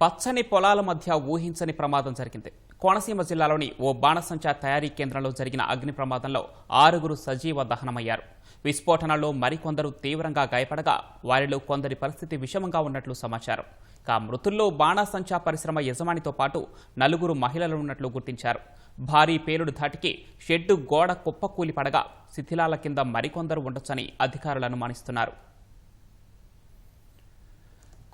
పచ్చని పొలాల మధ్య ఊహించని ప్రమాదం జరిగింది. కోనసీమ జిల్లాలోని ఓ బాణసంచా తయారీ కేంద్రంలో జరిగిన అగ్ని ప్రమాదంలో ఆరుగురు సజీవ దహనమయ్యారు. విస్ఫోటనలో మరికొందరు తీవ్రంగా గాయపడగా వారిలో కొందరి పరిస్థితి విషమంగా ఉన్నట్లు సమాచారం. కా మృతుల్లో బాణాసంచా పరిశ్రమ యజమానితో పాటు నలుగురు మహిళలు ఉన్నట్లు గుర్తించారు. భారీ పేలుడు ధాటికి షెడ్డు గోడ కుప్పకూలి పడగా శిథిలాల కింద మరికొందరు ఉండొచ్చని అధికారులు అనుమానిస్తున్నారు.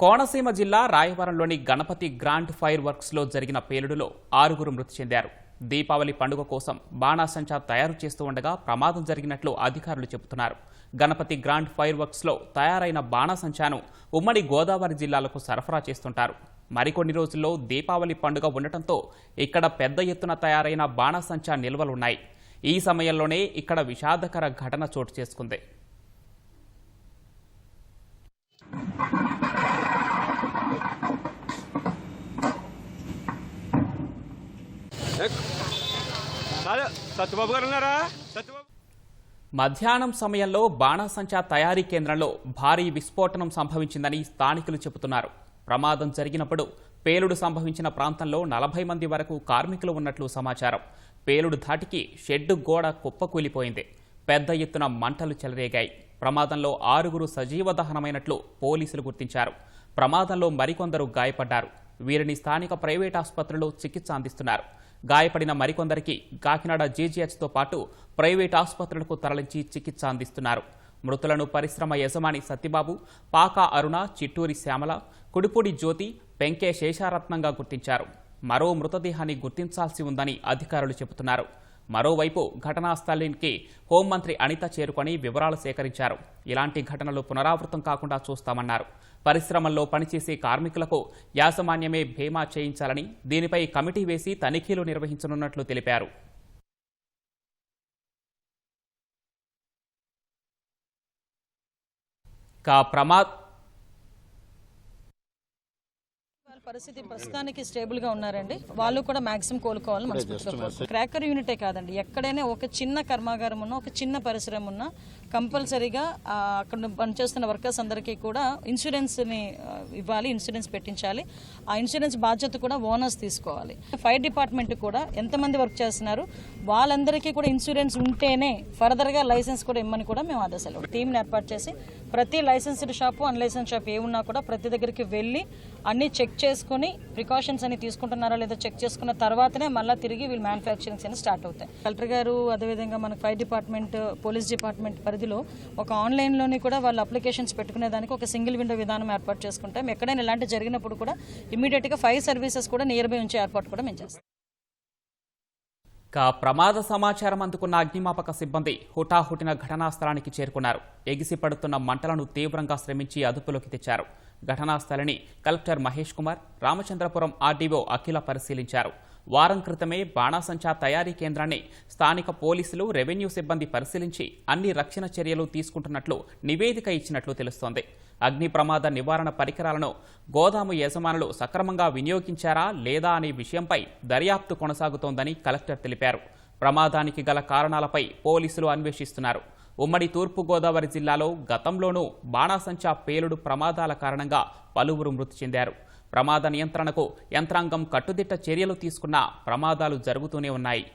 కోనసీమ జిల్లా రాయవరంలోని గణపతి గ్రాండ్ ఫైర్ వర్క్స్లో జరిగిన పేలుడులో ఆరుగురు మృతి చెందారు. దీపావళి పండుగ కోసం బాణాసంచా తయారు చేస్తూ ఉండగా ప్రమాదం జరిగినట్లు అధికారులు చెబుతున్నారు. గణపతి గ్రాండ్ ఫైర్ వర్క్స్లో తయారైన బాణాసంచాను ఉమ్మడి గోదావరి జిల్లాలకు సరఫరా చేస్తుంటారు. మరికొన్ని రోజుల్లో దీపావళి పండుగ ఉండటంతో ఇక్కడ పెద్ద ఎత్తున తయారైన బాణాసంచా నిల్వలున్నాయి. ఈ సమయంలోనే ఇక్కడ విషాదకర ఘటన చోటు చేసుకుంది. సత్యబాబు గారు ఉన్నారా? సత్యబాబు మధ్యాహ్నం సమయంలో బాణాసంచా తయారీ కేంద్రంలో భారీ విస్ఫోటనం సంభవించిందని స్థానికులు చెబుతున్నారు. ప్రమాదం జరిగినప్పుడు పేలుడు సంభవించిన ప్రాంతంలో నలభై మంది వరకు కార్మికులు ఉన్నట్లు సమాచారం. పేలుడు ధాటికి షెడ్డు గోడ కుప్పకూలిపోయింది పెద్ద ఎత్తున మంటలు చెలరేగాయి. ప్రమాదంలో ఆరుగురు సజీవ దహనమైనట్లు పోలీసులు గుర్తించారు. ప్రమాదంలో మరికొందరు గాయపడ్డారు. వీరిని స్థానిక ప్రైవేట్ ఆసుపత్రిలో చికిత్స అందిస్తున్నారు. గాయపడిన మరికొందరికి కాకినాడ జీజీహెచ్తో పాటు ప్రైవేట్ ఆసుపత్రులకు తరలించి చికిత్స అందిస్తున్నారు. మృతులను పరిశ్రమ యజమాని సత్యబాబు పాకా అరుణ చిట్టూరి శ్యామల కుడిపూడి జ్యోతి పెంకే శేషారత్నంగా గుర్తించారు. మరో మృతదేహాన్ని గుర్తించాల్సి ఉందని అధికారులు చెబుతున్నారు. మరోవైపు ఘటనా స్థలానికి హోంమంత్రి అనిత చేరుకొని వివరాలు సేకరించారు. ఇలాంటి ఘటనలు పునరావృతం కాకుండా చూస్తామన్నారు. పరిశ్రమల్లో పనిచేసే కార్మికులకు యాజమాన్యమే బీమా చేయించాలని దీనిపై కమిటీ వేసి తనిఖీలు నిర్వహించనున్నట్లు తెలిపారు. కా ప్రమాద్ వాళ్ళ పరిస్థితి ప్రస్తుతానికి స్టేబుల్గా ఉన్నారండి. వాళ్ళు కూడా మాక్సిమం కోలుకోవాలని మనస్ఫూర్తిగా క్రాకర్ యూనిటే కాదండి. ఎక్కడైనా ఒక చిన్న కర్మాగారం ఉన్నా ఒక చిన్న పరిశ్రమ ఉన్నా కంపల్సరీగా అక్కడ పనిచేస్తున్న వర్కర్స్ అందరికీ కూడా ఇన్సూరెన్స్ని ఆ, ఇవ్వాలి ఇన్సూరెన్స్ పెట్టించాలి. ఆ ఇన్సూరెన్స్ బాధ్యత కూడా ఓనర్స్ తీసుకోవాలి. ఫైర్ డిపార్ట్మెంట్ కూడా ఎంతమంది వర్క్ చేస్తున్నారు వాళ్ళందరికీ కూడా ఇన్సూరెన్స్ ఉంటేనే ఫర్దర్గా లైసెన్స్ కూడా ఇమ్మని కూడా మేము ఆదేశాలు టీంని ఏర్పాటు చేసి ప్రతి లైసెన్స్డ్ షాపు అన్లైసెన్స్ షాప్ ఏ ఉన్నా కూడా ప్రతి దగ్గరికి వెళ్ళి అన్నీ చెక్ చేసుకుని ప్రికాషన్స్ అన్ని తీసుకుంటున్నారా లేదా చెక్ చేసుకున్న తర్వాతనే మళ్ళీ తిరిగి వీళ్ళు మ్యానుఫ్యాక్చరింగ్స్ అని స్టార్ట్ అవుతాయి. కలెక్టర్ గారు అదేవిధంగా మనకు ఫైర్ డిపార్ట్మెంట్ పోలీస్ డిపార్ట్మెంట్ పరిధిలో ఒక ఆన్లైన్లోని కూడా వాళ్ళు అప్లికేషన్స్ పెట్టుకునేదానికి ఒక సింగిల్ విండో విధానం ఏర్పాటు చేసుకుంటాం. ఎక్కడైనా ఇలాంటి జరిగినప్పుడు కూడా ఇమీడియట్గా ఫైర్ సర్వీసెస్ కూడా నియర్ బై ఉంచే ఏర్పాటు కూడా మేము చేస్తాం. కా ప్రమాద సమాచారం అందుకున్న అగ్నిమాపక సిబ్బంది హుటాహుటిన ఘటనా స్థలానికి చేరుకున్నారు. ఎగిసిపడుతున్న మంటలను తీవ్రంగా శ్రమించి అదుపులోకి తెచ్చారు. ఘటనా స్థలిని కలెక్టర్ మహేష్ కుమార్ రామచంద్రపురం ఆర్డీఓ అఖిల పరిశీలించారు. వారం క్రితమే బాణాసంచా తయారీ కేంద్రాన్ని స్థానిక పోలీసులు రెవెన్యూ సిబ్బంది పరిశీలించి అన్ని రక్షణ చర్యలు తీసుకుంటున్నట్లు నివేదిక ఇచ్చినట్లు తెలుస్తోంది. అగ్ని ప్రమాద నివారణ పరికరాలను గోదాము యజమానులు సక్రమంగా వినియోగించారా లేదా అనే విషయంపై దర్యాప్తు కొనసాగుతోందని కలెక్టర్ తెలిపారు. ప్రమాదానికి గల కారణాలపై పోలీసులు అన్వేషిస్తున్నారు. ఉమ్మడి తూర్పుగోదావరి జిల్లాలో గతంలోనూ బాణాసంచా పేలుడు ప్రమాదాల కారణంగా పలువురు మృతి చెందారు. ప్రమాద నియంత్రణకు యంత్రాంగం కట్టుదిట్ట చర్యలు తీసుకున్నా ప్రమాదాలు జరుగుతూనే ఉన్నాయి.